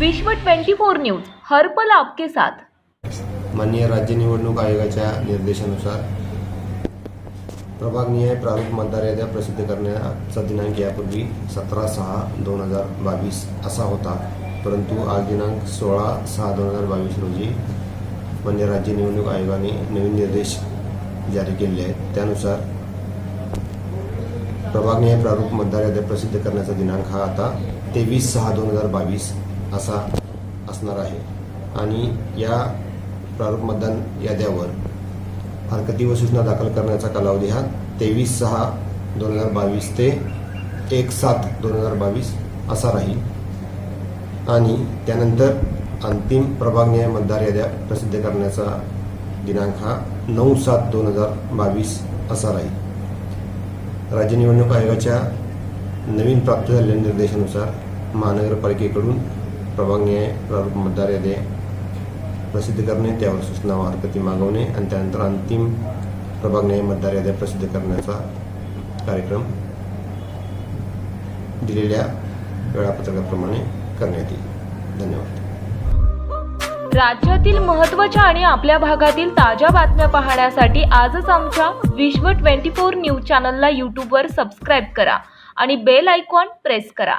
विश्व 24 न्यूज हरपल आपके साथ. माननीय राज्य निवडणूक आयोगाच्या निर्देशानुसार प्रभागनिहाय प्रारूप मतदार याद्या प्रसिद्ध करण्याचा दिनांक यापूर्वी सतरा सहा दोन हजार बावीस असा होता. परंतु आज दिनांक सोळा सहा दोन हजार बावीस रोजी मान्य राज्य निवडणूक आयोगाने नवीन निर्देश जारी केले आहेत. त्यानुसार प्रभागनिहाय प्रारूप मतदार याद्या प्रसिद्ध करण्याचा दिनांक हा आता तेवीस सहा दोन हजार बावीस असा असणार आहे. आणि या प्रारूप मतदान याद्यावर हरकती व सूचना दाखल करण्याचा कालावधी हा तेवीस सहा दोन हजार बावीस ते एक सात दोन हजार बावीस असा राहील. आणि त्यानंतर अंतिम प्रभागन्याय मतदार याद्या प्रसिद्ध करण्याचा दिनांक हा नऊ सात दोन हजार बावीस असा राहील. राज्य निवडणूक आयोगाच्या नवीन प्राप्त झालेल्या निर्देशानुसार महानगरपालिकेकडून प्रभागने प्रारूप मतदार यादी प्रसिद्ध करणे त्यावर सूचना व हरकती मागवणे आणि त्यानंतर अंतिम प्रभागने मतदार याद्या प्रसिद्ध करण्याचा कार्यक्रम दिलेल्या वेळापत्रकाप्रमाणे करण्यात येईल. धन्यवाद. राज्यातील महत्त्वाच्या आणि आपल्या भागातील ताज्या बातम्या पाहण्यासाठी आजच आमच्या विश्व 24 न्यूज चॅनलला यूट्यूबवर सबस्क्राईब करा आणि बेल आयकॉन प्रेस करा.